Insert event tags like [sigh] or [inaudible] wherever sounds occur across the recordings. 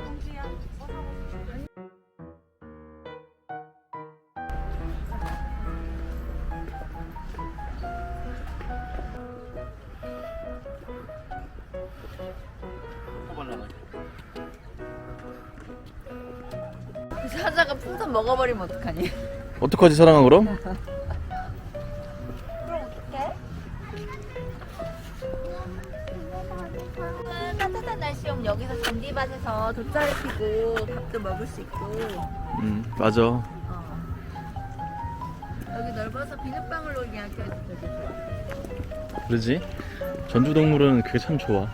공주야. 사자가 풍선 먹어버리면 어떡하니? 어떡하지 사랑아 그럼? [laughs] 피고 밥도 먹을 수 있고 음 맞아 어. 여기 넓어서 비눗방울로 그냥 껴 되게 좋아. 그러지 전주동물은 그게 참 좋아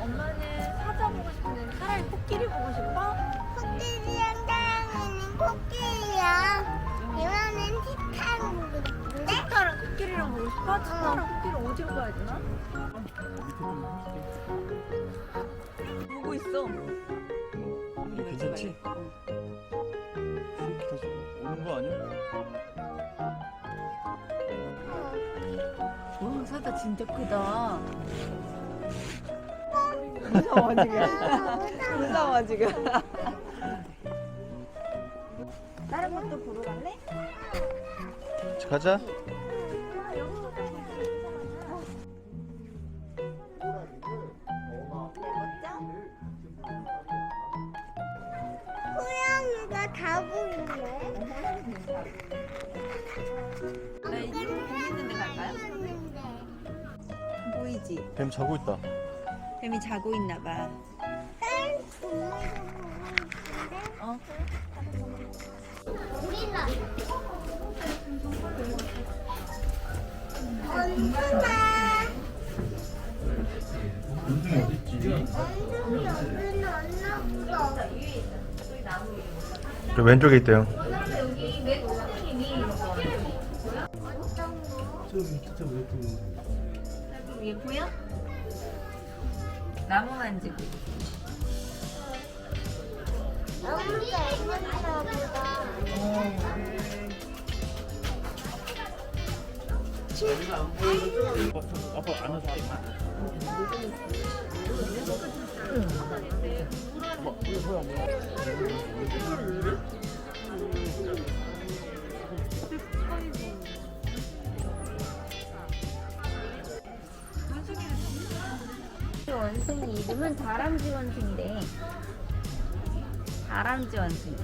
엄마는 사자 보고 싶은데 차라리 코끼리 보고 싶어? 코끼리랑 사랑하는 코끼리랑 이거는 티타는 근데 치타랑 코끼리랑 보고 싶어? 치타랑 코끼리 어디로 가야 되나? 있어. 괜찮지? 오는 거 아니야? 와 사자 진짜 크다. 무서워 지금. 무서워 지금. 다른 것도 보러 갈래? 가자 자고 있나 봐. 어? 엄마. 원숭이 어딨지? 안. 저 왼쪽에 있대요 위에 보여? 나무 만지고. 엄마가 애견인가 보다. 아빠 안아서 원숭이 이름은 다람쥐 원숭이래. 다람쥐 원숭이.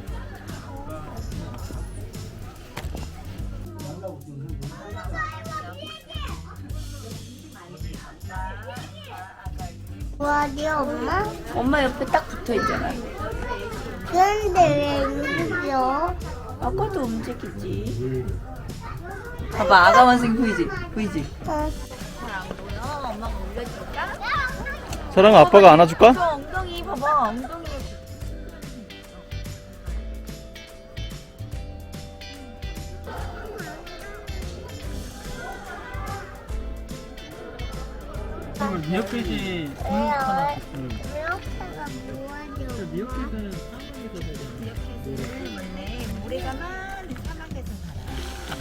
뭐하지 엄마? 엄마 옆에 딱 붙어 있잖아. 그런데 왜 움직여? 아까도 움직이지. 봐봐, 아가 원숭이 보이지? 보이지? 어. 사랑아 아빠가 안아줄까? 저 엉덩이 봐봐, 엉덩이. 왜요? 이렇게가 뭐하죠? 미역캣은 이렇게 맞네. 모래가 많은 사막에서 살아.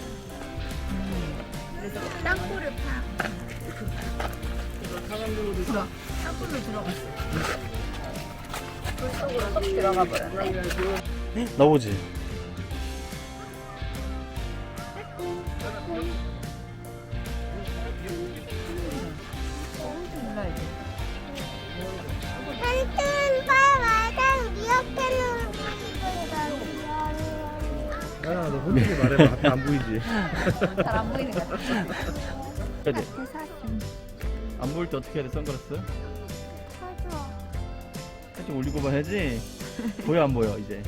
음, 그래서 땅굴을 파. 들어. 땅굴로 들어갔어. 물속으로 쏙 들어가 버렸네. 나오지 한튼 빨마당 이렇게는 움직인다. 야나 너 솔직히 말해봐 앞에 안 보이지? 잘안 보이는 것 같아. 해야 돼. 안 보일 때 어떻게 해야 돼 선글라스? 살짝 올리고 봐야지 보여 안 보여 이제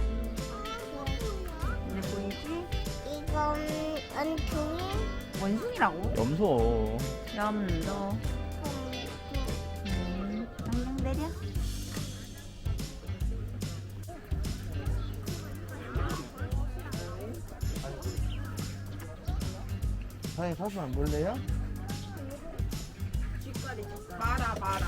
이제 보이지? 이건 원숭이. 원숭이라고? 염소 염도. 음, 당장 내려. 사장님 사진 안 볼래요? 마라 마라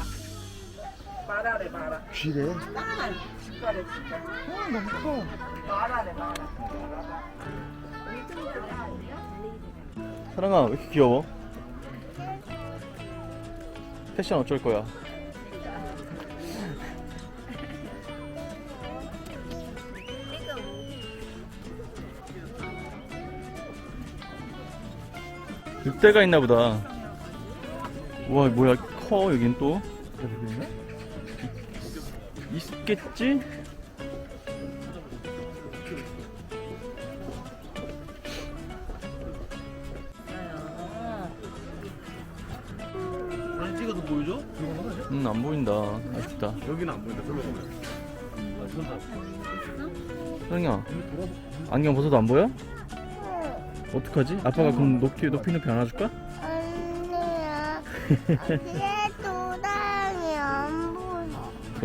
마라래 마라 쥐래? 숟가래 진짜 어 너무 커 마라래 마라 사랑아 왜 이렇게 귀여워? 패션 어쩔 거야? 늑대가 있나 보다. 와 뭐야 커 여긴 또 있겠지? 사진? 음안 보인다. 아쉽다. 여기는 안 보인다. 저로 보면. 사랑아 안경 벗어도 안 보여? 어떡하지? 아빠가 그럼 높이 높이 높이 안아줄까? 언니야. [laughs] 보여.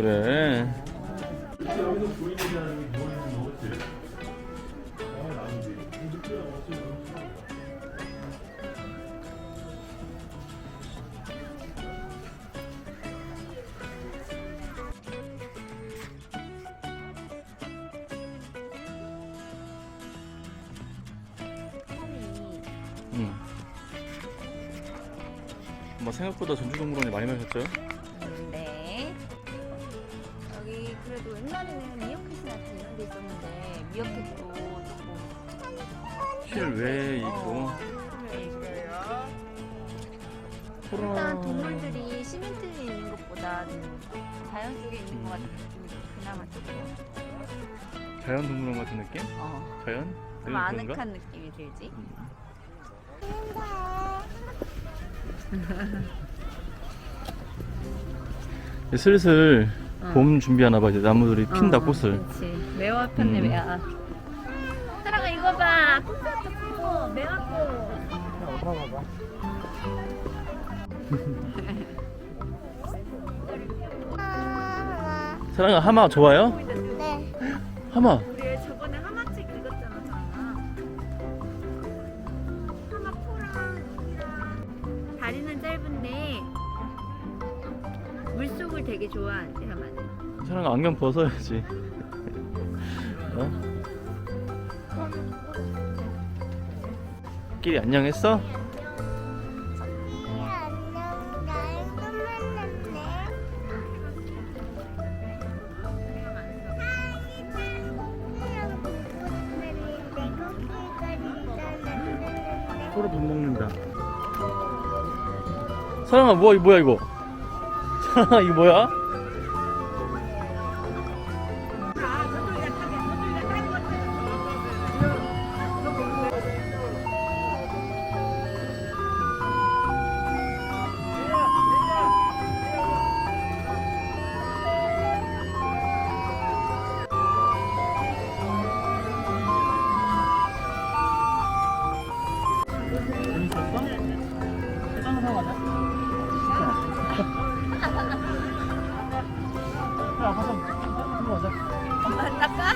그래. 응. 뭐 생각보다 전주 동물원에 많이 마셨죠? 실외에 있고 코로나 일단 동물들이 시멘트에 있는 것보다는 자연 속에 있는 것 같은 느낌이 그나마 조금 자연 동물원 같은 느낌? 어, 자연? 좀 그런 그런가? 아늑한 느낌이 들지. 이제 [laughs] 슬슬 어. 봄 준비하나 봐 이제 나무들이 핀다 어, 꽃을 그렇지. 매화 폈네 음. 매화. 사랑아 이거 봐. 꽃 폈 어. 매화 꽃. 아, 사랑아 하마 좋아요? 네. 하마 우리 저번에 하마책 읽었잖아, 장아. 하마 코랑 여기랑 다리는 짧은데 물속을 되게 좋아한대 하마는. 사랑아 안경 벗어야지 [laughs] 어? 끼리 안녕했어? 서로 밥 먹는다 사랑아 뭐야 이거 뭐야 이거 사랑아 이거 뭐야? 엄마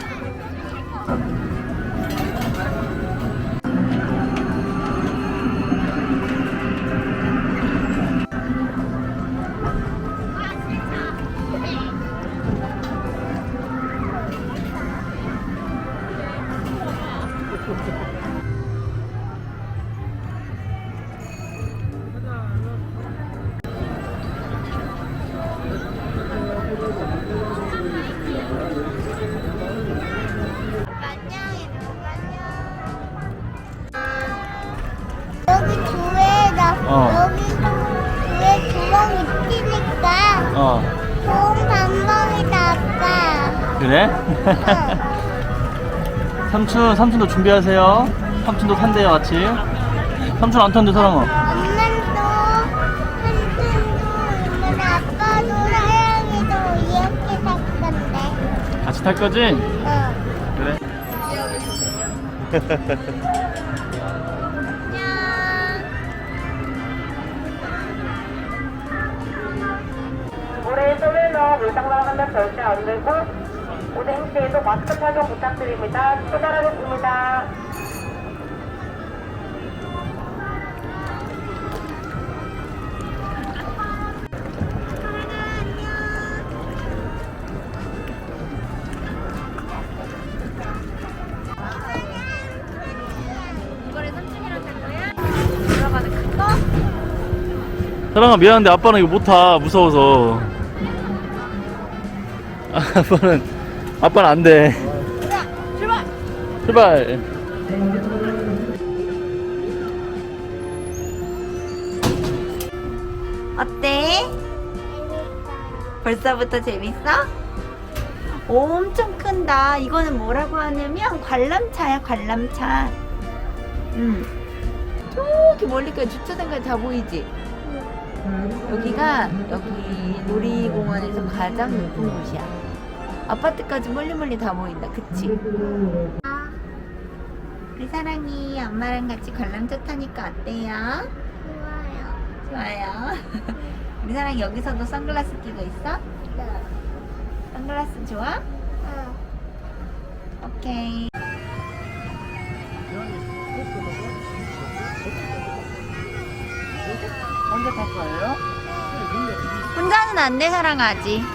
[laughs] 삼촌 삼촌도 준비하세요 삼촌도 탄대요 같이 삼촌 안 탄대 사랑아 엄마도 한순도 오늘 아빠도 사랑이도 이렇게 살 건데. 같이 탈 거지? 어. 그래 물에 쏘면서 물장 나가면 절대 안 되고 오뎅 시에도 마스크 착용 부탁드립니다. 출발하겠습니다. 사랑아 미안한데 아빠는 이거 못타 무서워서 아, 아빠는 아빠는 안 돼 출발! 출발 어때? 벌써부터 재밌어? 엄청 큰다. 이거는 뭐라고 하냐면 관람차야, 관람차. 음. 저기 멀리까지 주차장까지 다 보이지? 여기가 여기 놀이공원에서 가장 높은 곳이야. 아파트까지 멀리 멀리 다 보인다. 그치? 우리 사랑이 엄마랑 같이 관람차 타니까 어때요? 좋아요. 좋아요. [laughs] 우리 사랑 여기서도 선글라스 끼고 있어? 네. 선글라스 좋아? 응. 오케이. 혼자 탈 거예요? 혼자는 안 돼, 사랑아지.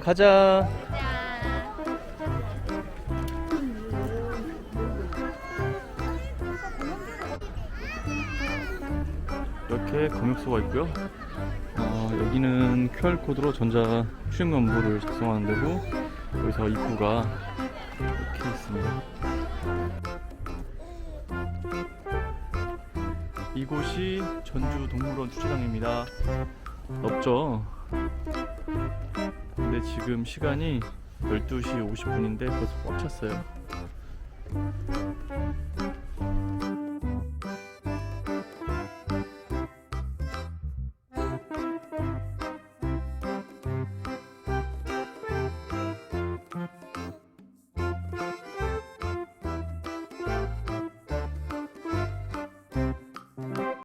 가자 이렇게 검역소가 있고요. 어, 여기는 QR코드로 전자 출입면부를 작성하는 데고 여기서 입구가 이렇게 있습니다. 이곳이 전주 동물원 주차장입니다. 넓죠? 지금 시간이 12시 50분인데 벌써 꽉 찼어요.